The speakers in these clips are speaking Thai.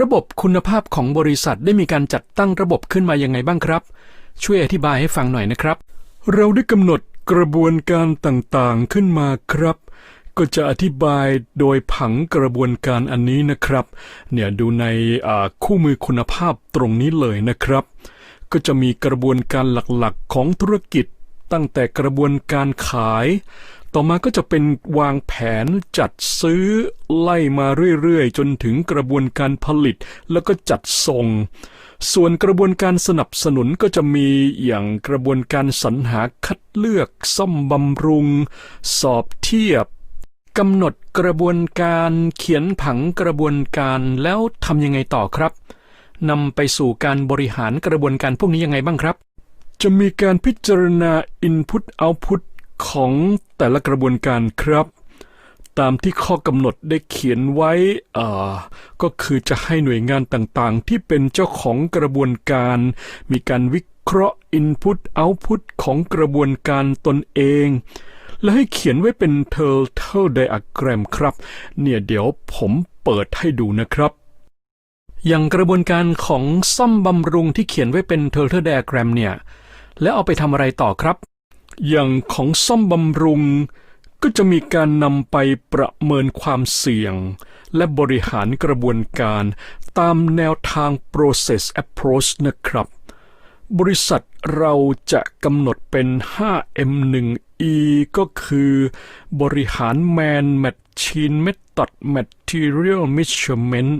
ระบบคุณภาพของบริษัทได้มีการจัดตั้งระบบขึ้นมายังไงบ้างครับ ช่วยอธิบายให้ฟังหน่อยนะครับ เราได้กำหนดกระบวนการต่างๆขึ้นมาครับ ก็จะอธิบายโดยผังกระบวนการอันนี้นะครับ เนี่ยดูในคู่มือคุณภาพตรงนี้เลยนะครับ ก็จะมีกระบวนการหลักๆของธุรกิจตั้งแต่กระบวนการขาย ต่อมาก็จะเป็นวางแผนจัดซื้อไล่มาเรื่อยๆ จนถึงกระบวนการผลิตแล้วก็จัดส่ง ส่วนกระบวนการสนับสนุนก็จะมีอย่างกระบวนการสรรหาคัดเลือก ซ่อมบำรุง สอบเทียบกำหนดกระบวนการเขียนผังกระบวนการแล้วทำยังไงต่อครับนำไปสู่การบริหารกระบวนการพวกนี้ยังไงบ้างครับ จะมีการพิจารณา Input Output ของแต่ละกระบวนการครับ ตามที่ข้อกำหนดได้เขียนไว้อ่าก็คือจะให้หน่วยงานต่างๆ ที่เป็นเจ้าของกระบวนการ มีการวิเคราะห์ Input Output ของกระบวนการตนเอง และให้เขียนไว้เป็น Turtle Diagram ครับ เนี่ยเดี๋ยวผมเปิดให้ดูนะครับอย่างกระบวนการของซ่อมบำรุงที่เขียนไว้เป็น Turtle Diagram เนี่ย แล้วเอาไปทำอะไรต่อครับ อย่างของซ่อมบำรุง ก็จะมีการนำไปประเมินความเสี่ยง และบริหารกระบวนการตามแนวทาง process approach นะครับ บริษัทเราจะกำหนดเป็น 5M1E ก็คือ บริหาร Man Machine Method Material Measurement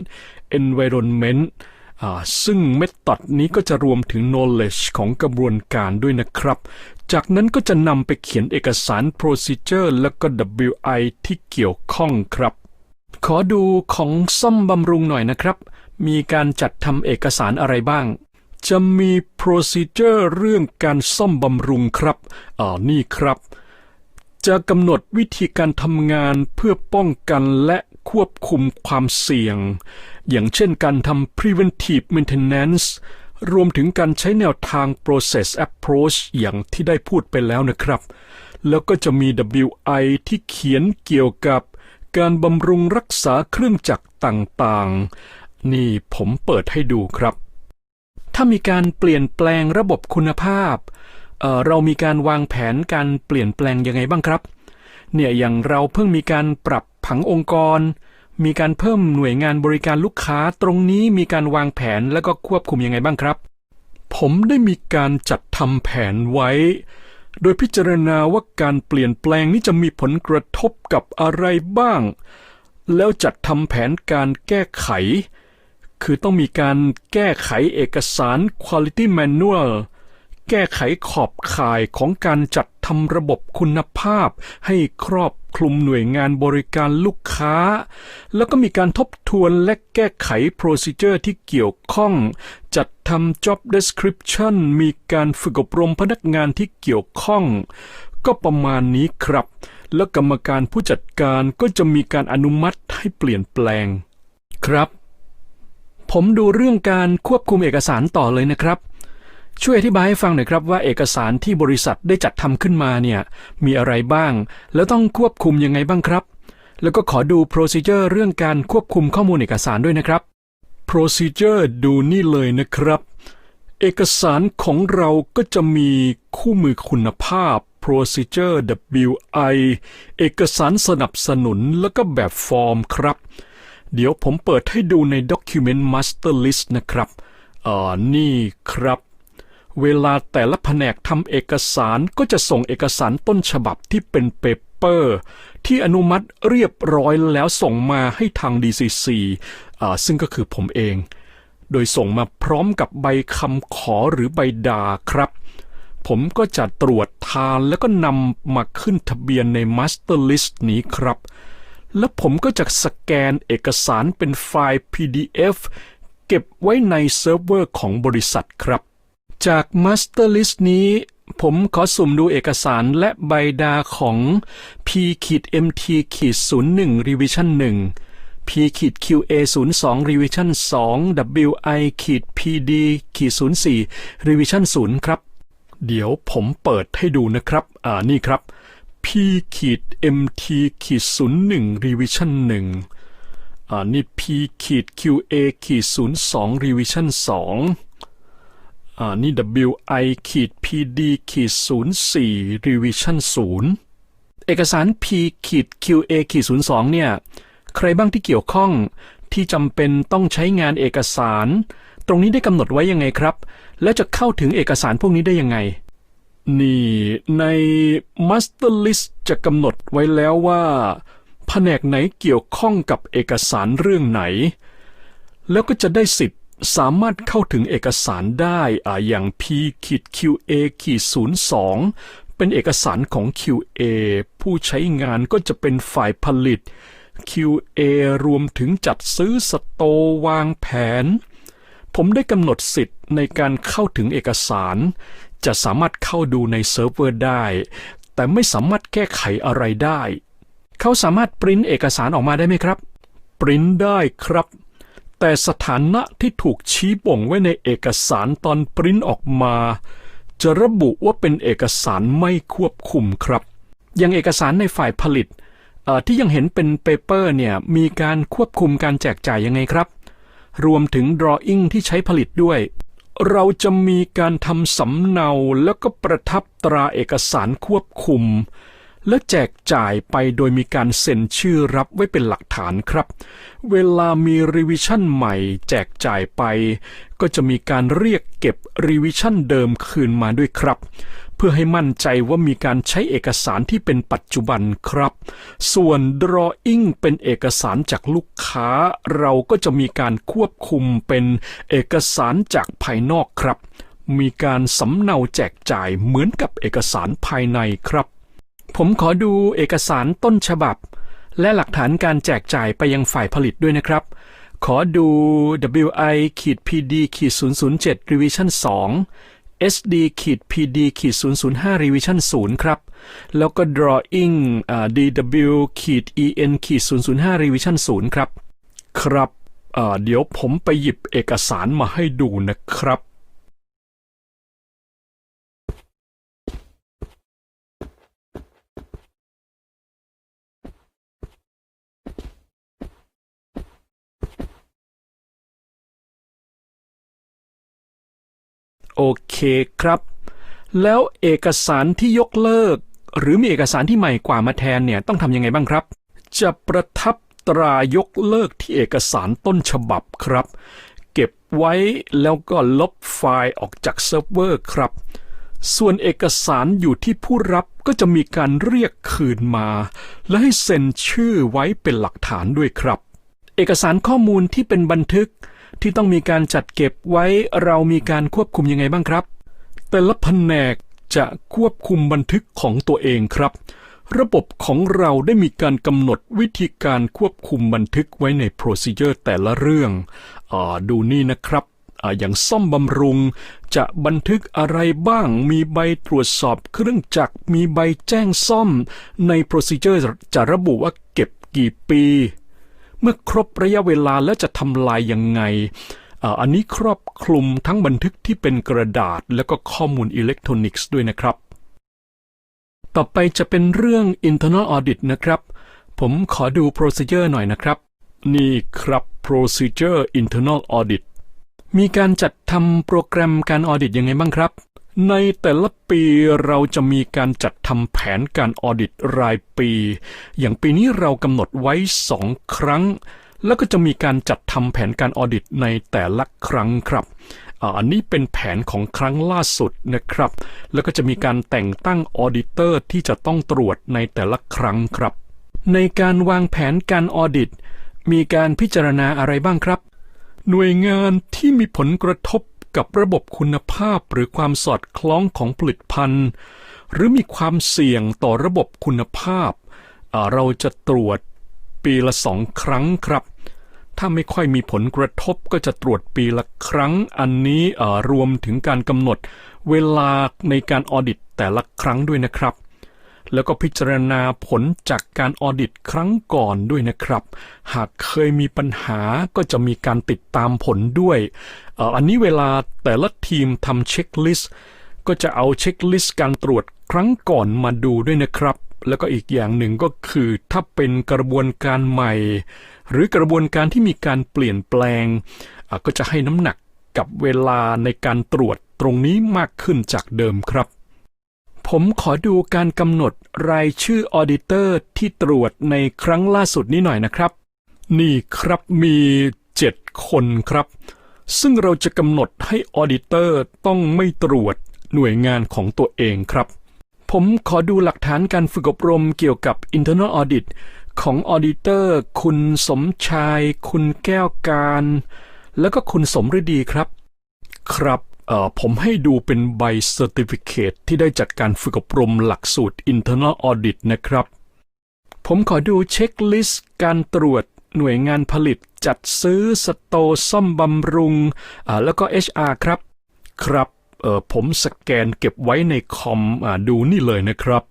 Environment อ่าซึ่งเมธอดนี้ก็จะรวมถึง knowledge ของกระบวนการด้วยนะครับ จากนั้นก็จะนำไปเขียนเอกสาร procedure แล้วก็ WI ที่เกี่ยวข้องครับ ขอดูของซ่อมบำรุงหน่อยนะครับ มีการจัดทำเอกสารอะไรบ้าง จะมี procedure เรื่องการซ่อมบำรุงครับอ่านี่ครับ จะกำหนดวิธีการทำงานเพื่อป้องกันและควบคุมความเสี่ยง อย่างเช่นการทำ preventive maintenance รวมถึงการใช้แนวทาง process approach อย่างที่ได้พูดไปแล้วนะครับ แล้วก็จะมี WI ที่เขียนเกี่ยวกับการบำรุงรักษาเครื่องจักรต่างๆ นี่ผมเปิดให้ดูครับ ถ้ามีการเปลี่ยนแปลงระบบคุณภาพเออเรามีการวางแผนการเปลี่ยนแปลงยังไงบ้างครับ เนี่ยอย่างเราเพิ่งมีการปรับผังองค์กร มีการเพิ่มหน่วยงานบริการลูกค้าตรงนี้มีการวางแผนแล้วก็ควบคุมยังไงบ้างครับ ผมได้มีการจัดทำแผนไว้ โดยพิจารณาว่าการเปลี่ยนแปลงนี้จะมีผลกระทบกับอะไรบ้าง แล้วจัดทำแผนการแก้ไข คือต้องมีการแก้ไขเอกสาร Quality Manual แก้ไขขอบข่ายของการจัดทำระบบคุณภาพ ให้ครอบคลุมหน่วยงานบริการลูกค้า แล้วก็มีการทบทวนและแก้ไข procedure ที่เกี่ยวข้อง จัดทำ job description มีการฝึกอบรมพนักงานที่เกี่ยวข้อง ก็ประมาณนี้ครับ แล้วกรรมการผู้จัดการก็จะมีการอนุมัติให้เปลี่ยนแปลง ครับ ผมดูเรื่องการควบคุมเอกสารต่อเลยนะครับ ช่วยอธิบายให้ฟังหน่อยครับว่าเอกสารที่บริษัทได้จัดทำขึ้นมาเนี่ยมีอะไรบ้าง แล้วต้องควบคุมยังไงบ้างครับ แล้วก็ขอดู procedure เรื่องการควบคุมข้อมูลเอกสารด้วยนะครับ procedure ดูนี่เลยนะครับ เอกสารของเราก็จะมีคู่มือคุณภาพ procedure WI เอกสารสนับสนุนแล้วก็แบบฟอร์มครับ เดี๋ยวผมเปิดให้ดูใน Document Master List นะครับอ่านี่ครับ เวลาแต่ละแผนกทำเอกสารก็จะส่งเอกสารต้นฉบับที่เป็นเปเปอร์ ที่อนุมัติเรียบร้อยแล้วส่งมาให้ทาง DCC ซึ่งก็คือผมเอง โดยส่งมาพร้อมกับใบคำขอหรือใบด่าครับ ผมก็จะตรวจทานแล้วก็นำมาขึ้นทะเบียนใน Master List นี้ครับ แล้วผมก็จะสแกนเอกสารเป็นไฟล์ PDF เก็บไว้ในเซิร์ฟเวอร์ของบริษัทครับ จาก Master List นี้ ผมขอสุ่มดูเอกสารและใบดาของ P-MT-01 Revision 1 P-QA 02 Revision 2 WI-PD 04 Revision 0 ครับ เดี๋ยวผมเปิดให้ดูนะครับ อ่านี่ครับ P-MT-01 Revision 1 อ่านี่ P ขีด QA ขีด02 revision 2 อ่านี่ WI ขีด PD ขีด04 revision 0 เอกสาร P ขีด QA ขีด02 เนี่ย ใครบ้างที่เกี่ยวข้องที่จำเป็นต้องใช้งานเอกสาร ตรงนี้ได้กำหนดไว้ยังไงครับ และจะเข้าถึงเอกสารพวกนี้ได้ยังไง นี่ใน Master List จะกำหนดไว้แล้วว่าแผนกไหนเกี่ยวข้องกับเอกสารเรื่องไหน แล้วก็จะได้สิทธิ์ สามารถเข้าถึงเอกสารได้อ่าอย่าง P ขีด QA ขีด02 เป็นเอกสารของ QA ผู้ใช้งานก็จะเป็นฝ่ายผลิต QA รวมถึงจัดซื้อสโตวางแผน ผมได้กำหนดสิทธิ์ในการเข้าถึงเอกสาร จะสามารถเข้าดูในเซิร์ฟเวอร์ได้ แต่ไม่สามารถแก้ไขอะไรได้ เขาสามารถปริ้นเอกสารออกมาได้ไหมครับ ปริ้นได้ครับ แต่สถานะที่ถูกชี้บ่งไว้ในเอกสารตอนปริ้นออกมา จะระบุว่าเป็นเอกสารไม่ควบคุมครับอย่างเอกสารในฝ่ายผลิตที่ยังเห็นเป็นเปเปอร์เนี่ยมีการควบคุมการแจกจ่ายยังไงครับ รวมถึง drawing ที่ใช้ผลิตด้วย เราจะมีการทำสำเนาแล้วก็ประทับตราเอกสารควบคุม และแจกจ่ายไปโดยมีการเซ็นชื่อรับไว้เป็นหลักฐานครับ เวลามีรีวิชั่นใหม่ แจกจ่ายไป ก็จะมีการเรียกเก็บรีวิชั่นเดิมคืนมาด้วยครับ เพื่อให้มั่นใจว่ามีการใช้เอกสารที่เป็นปัจจุบันครับ ส่วน drawing เป็นเอกสารจากลูกค้า เราก็จะมีการควบคุมเป็นเอกสารจากภายนอกครับ มีการสำเนาแจกจ่ายเหมือนกับเอกสารภายในครับ ผมขอดูเอกสารต้นฉบับ และหลักฐานการแจกจ่ายไปยังฝ่ายผลิตด้วยนะครับ ขอดู WI ขีด PD ขีด007 revision 2 SD ขีด PD ขีด005 revision 0 ครับ แล้วก็ drawing DW ขีด EN ขีด005 revision 0 ครับ ครับเดี๋ยวผมไปหยิบเอกสารมาให้ดูนะครับ โอเคครับ แล้วเอกสารที่ยกเลิก หรือมีเอกสารที่ใหม่กว่ามาแทนเนี่ยต้องทำยังไงบ้างครับ จะประทับตรายกเลิกที่เอกสารต้นฉบับครับ เก็บไว้แล้วก็ลบไฟล์ออกจากเซิร์ฟเวอร์ครับ ส่วนเอกสารอยู่ที่ผู้รับก็จะมีการเรียกคืนมา และให้เซ็นชื่อไว้เป็นหลักฐานด้วยครับ เอกสารข้อมูลที่เป็นบันทึก ที่ต้องมีการจัดเก็บไว้เรามีการควบคุมยังไงบ้างครับ แต่ละแผนกจะควบคุมบันทึกของตัวเองครับ ระบบของเราได้มีการกำหนดวิธีการควบคุมบันทึกไว้ใน procedure แต่ละเรื่องอดูนี่นะครับอาอย่างซ่อมบำรุง จะบันทึกอะไรบ้าง มีใบตรวจสอบเครื่องจักร มีใบแจ้งซ่อม ใน procedure จะระบุว่าเก็บกี่ปี เมื่อครบระยะเวลาแล้วจะทำลายยังไง อันนี้ครอบคลุมทั้งบันทึกที่เป็นกระดาษ และก็ข้อมูลอิเล็กทรอนิกส์ด้วยนะครับ ต่อไปจะเป็นเรื่อง internal audit นะครับ ผมขอดู procedure หน่อยนะครับ นี่ครับ procedure internal audit มีการจัดทำโปรแกรมการออดิตยังไงบ้างครับ ในแต่ละปีเราจะมีการจัดทำแผนการออดิตรายปี อย่างปีนี้เรากำหนดไว้สองครั้ง แล้วก็จะมีการจัดทำแผนการออดิตในแต่ละครั้งครับอันนี้เป็นแผนของครั้งล่าสุดนะครับ แล้วก็จะมีการแต่งตั้งออดิเตอร์ที่จะต้องตรวจในแต่ละครั้งครับ ในการวางแผนการออดิต มีการพิจารณาอะไรบ้างครับ หน่วยงานที่มีผลกระทบ กับระบบคุณภาพหรือความสอดคล้องของผลิตภัณฑ์ หรือมีความเสี่ยงต่อระบบคุณภาพ เราจะตรวจปีละสองครั้งครับ ถ้าไม่ค่อยมีผลกระทบก็จะตรวจปีละครั้ง อันนี้รวมถึงการกำหนดเวลาในการออดิตแต่ละครั้งด้วยนะครับ แล้วก็พิจารณาผลจากการออดิตครั้งก่อนด้วยนะครับ หากเคยมีปัญหาก็จะมีการติดตามผลด้วยอ,อ,อันนี้เวลาแต่ละทีมทำเช็คลิสต์ก็จะเอาเช็คลิสต์การตรวจครั้งก่อนมาดูด้วยนะครับ แล้วก็อีกอย่างหนึ่งก็คือถ้าเป็นกระบวนการใหม่ หรือกระบวนการที่มีการเปลี่ยนแปลง ก็จะให้น้ำหนักกับเวลาในการตรวจตรงนี้มากขึ้นจากเดิมครับ ผมขอดูการกำหนดรายชื่อออดิเตอร์ที่ตรวจในครั้งล่าสุดนี้หน่อยนะครับ นี่ครับมีเจ็ดคนครับ ซึ่งเราจะกำหนดให้ออดิเตอร์ต้องไม่ตรวจหน่วยงานของตัวเองครับ ผมขอดูหลักฐานการฝึกอบรมเกี่ยวกับ internal audit ของออดิเตอร์ คุณสมชาย คุณแก้วการ แล้วก็คุณสมฤดีครับ ครับ ผมให้ดูเป็นใบเซอร์ติฟิเคตที่ได้จากการฝึกอบรมหลักสูตร internal audit นะครับ ผมขอดูเช็คลิสต์การตรวจหน่วยงานผลิตจัดซื้อสโตซ่อมบำรุง แล้วก็ HR ครับ ครับผมสแกนเก็บไว้ในคอมอดูนี่เลยนะครับ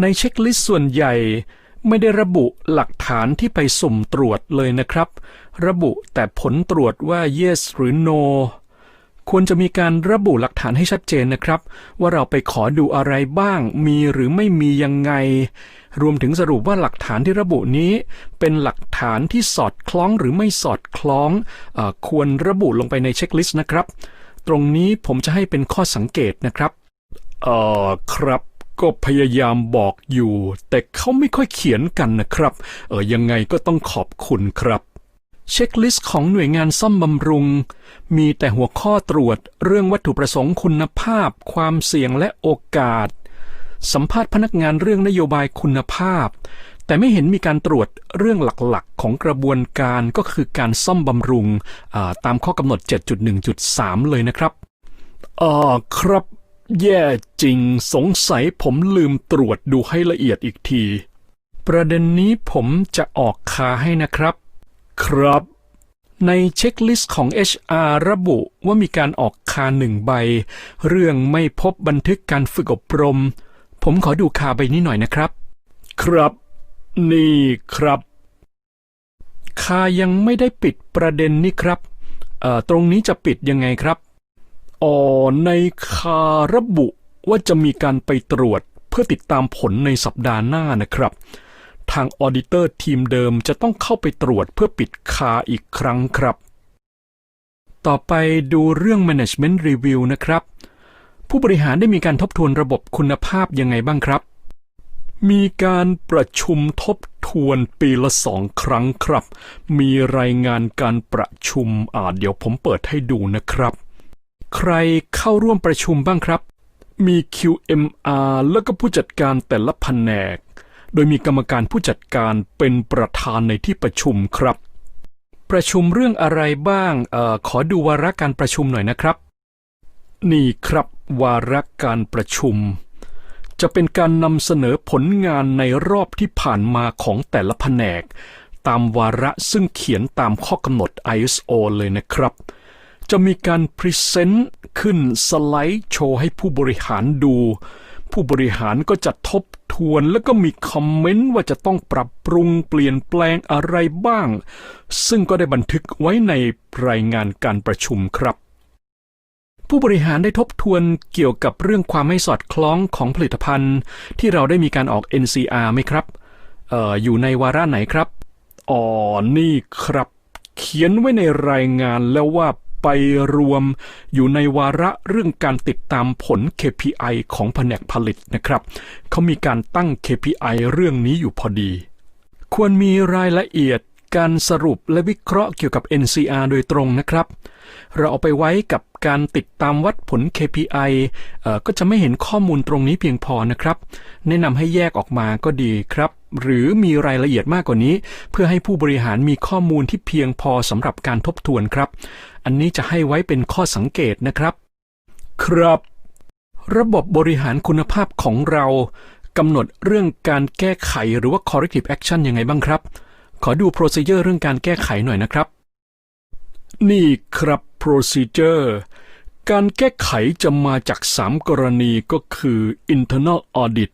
ในเช็คลิสต์ส่วนใหญ่ไม่ได้ระบุหลักฐานที่ไปสุ่มตรวจเลยนะครับ ระบุแต่ผลตรวจว่า yes หรือ no ควรจะมีการระบุหลักฐานให้ชัดเจนนะครับ ว่าเราไปขอดูอะไรบ้าง มีหรือไม่มียังไง รวมถึงสรุปว่าหลักฐานที่ระบุนี้ เป็นหลักฐานที่สอดคล้องหรือไม่สอดคล้องออควรระบุลงไปในเช็คลิสต์นะครับ ตรงนี้ผมจะให้เป็นข้อสังเกตนะครับเอ่อครับก็พยายามบอกอยู่ แต่เขาไม่ค่อยเขียนกันนะครับ เออยังไงก็ต้องขอบคุณครับ เช็คลิสต์ของหน่วยงานซ่อมบำรุง มีแต่หัวข้อตรวจเรื่องวัตถุประสงค์คุณภาพ ความเสี่ยงและโอกาส สัมภาษณ์พนักงานเรื่องนโยบายคุณภาพ แต่ไม่เห็นมีการตรวจเรื่องหลักๆ ของกระบวนการก็คือการซ่อมบำรุงาตามข้อกำหนด 7.1.3 เลยนะครับอ่าครับ แย่จริงสงสัยผมลืมตรวจดูให้ละเอียดอีกที ประเด็นนี้ผมจะออกคาให้นะครับ ครับ ในเช็คลิสต์ของ HR ระบุว่ามีการออกคาหนึ่งใบ เรื่องไม่พบบันทึกการฝึกอบรม ผมขอดูคาใบนี้หน่อยนะครับ ครับ นี่ครับ คายังไม่ได้ปิดประเด็นนี้ครับเอ่อตรงนี้จะปิดยังไงครับอ๋อในคาระบุว่าจะมีการไปตรวจเพื่อติดตามผลในสัปดาห์หน้านะครับ ทางออดิเตอร์ทีมเดิมจะต้องเข้าไปตรวจเพื่อปิดคาอีกครั้งครับ ต่อไปดูเรื่อง Management Review นะครับ ผู้บริหารได้มีการทบทวนระบบคุณภาพยังไงบ้างครับ มีการประชุมทบทวนปีละสองครั้งครับ มีรายงานการประชุมอ่าเดี๋ยวผมเปิดให้ดูนะครับ ใครเข้าร่วมประชุมบ้างครับมี QMR แล้วก็ผู้จัดการแต่ละแผนก โดยมีกรรมการผู้จัดการเป็นประธานในที่ประชุมครับ ประชุมเรื่องอะไรบ้างเอ่อขอดูวาระการประชุมหน่อยนะครับ นี่ครับวาระการประชุม จะเป็นการนำเสนอผลงานในรอบที่ผ่านมาของแต่ละแผนก ตามวาระซึ่งเขียนตามข้อกำหนด ISO เลยนะครับจะมีการพรีเซนต์ขึ้นสไลด์โชว์ให้ผู้บริหารดู ผู้บริหารก็จะทบ ทวนแล้วก็มีคอมเมนต์ว่าจะต้องปรับปรุงเปลี่ยนแปลงอะไรบ้าง ซึ่งก็ได้บันทึกไว้ในรายงานการประชุมครับ ผู้บริหารได้ทบทวนเกี่ยวกับเรื่องความไม่สอดคล้องของผลิตภัณฑ์ ที่เราได้มีการออก NCR ไหมครับอออยู่ในวาระไหนครับอ๋อนี่ครับ เขียนไว้ในรายงานแล้วว่า ไปรวมอยู่ในวาระเรื่องการติดตามผล KPI ของแผนกผลิตนะครับ เขามีการตั้ง KPI เรื่องนี้อยู่พอดี ควรมีรายละเอียดการสรุปและวิเคราะห์เกี่ยวกับ NCR โดยตรงนะครับ เราเอาไปไว้กับการติดตามวัดผล KPI ก็จะไม่เห็นข้อมูลตรงนี้เพียงพอนะครับ แนะนำให้แยกออกมาก็ดีครับ หรือมีรายละเอียดมากกว่านี้ เพื่อให้ผู้บริหารมีข้อมูลที่เพียงพอสำหรับการทบทวนครับ อันนี้จะให้ไว้เป็นข้อสังเกตนะครับ ครับ ระบบบริหารคุณภาพของเรากำหนดเรื่องการแก้ไขหรือว่า corrective action ยังไงบ้างครับ ขอดู procedure เรื่องการแก้ไขหน่อยนะครับ นี่ครับ procedure การแก้ไขจะมาจาก 3 กรณีก็คือ internal audit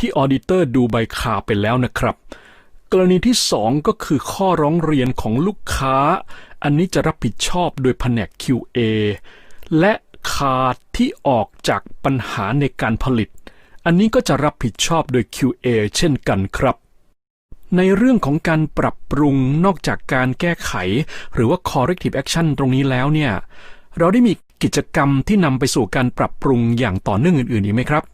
ที่ auditor ดูใบคาไปแล้วนะครับ กรณีที่ 2 ก็คือข้อร้องเรียนของลูกค้า อันนี้จะรับผิดชอบโดยแผนก QA และขาดที่ออกจากปัญหาในการผลิต อันนี้ก็จะรับผิดชอบโดย QA เช่นกันครับ ในเรื่องของการปรับปรุงนอกจากการแก้ไข หรือว่า corrective action ตรงนี้แล้วเนี่ย เราได้มีกิจกรรมที่นำไปสู่การปรับปรุงอย่างต่อเนื่องอื่นๆอีกไหมครับ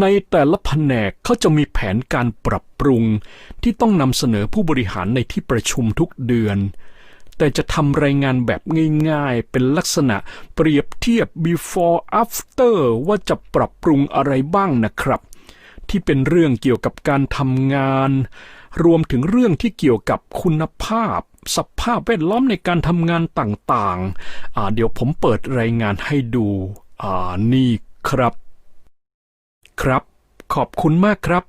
ในแต่ละแผนกเขาจะมีแผนการปรับปรุง ที่ต้องนำเสนอผู้บริหารในที่ประชุมทุกเดือน แต่จะทำรายงานแบบง่ายๆ เป็นลักษณะเปรียบเทียบ before after ว่าจะปรับปรุงอะไรบ้างนะครับ ที่เป็นเรื่องเกี่ยวกับการทำงาน รวมถึงเรื่องที่เกี่ยวกับคุณภาพ สภาพแวดล้อมในการทำงานต่างๆเดี๋ยวผมเปิดรายงานให้ดู อ่านี่ครับ ครับ ขอบคุณมากครับ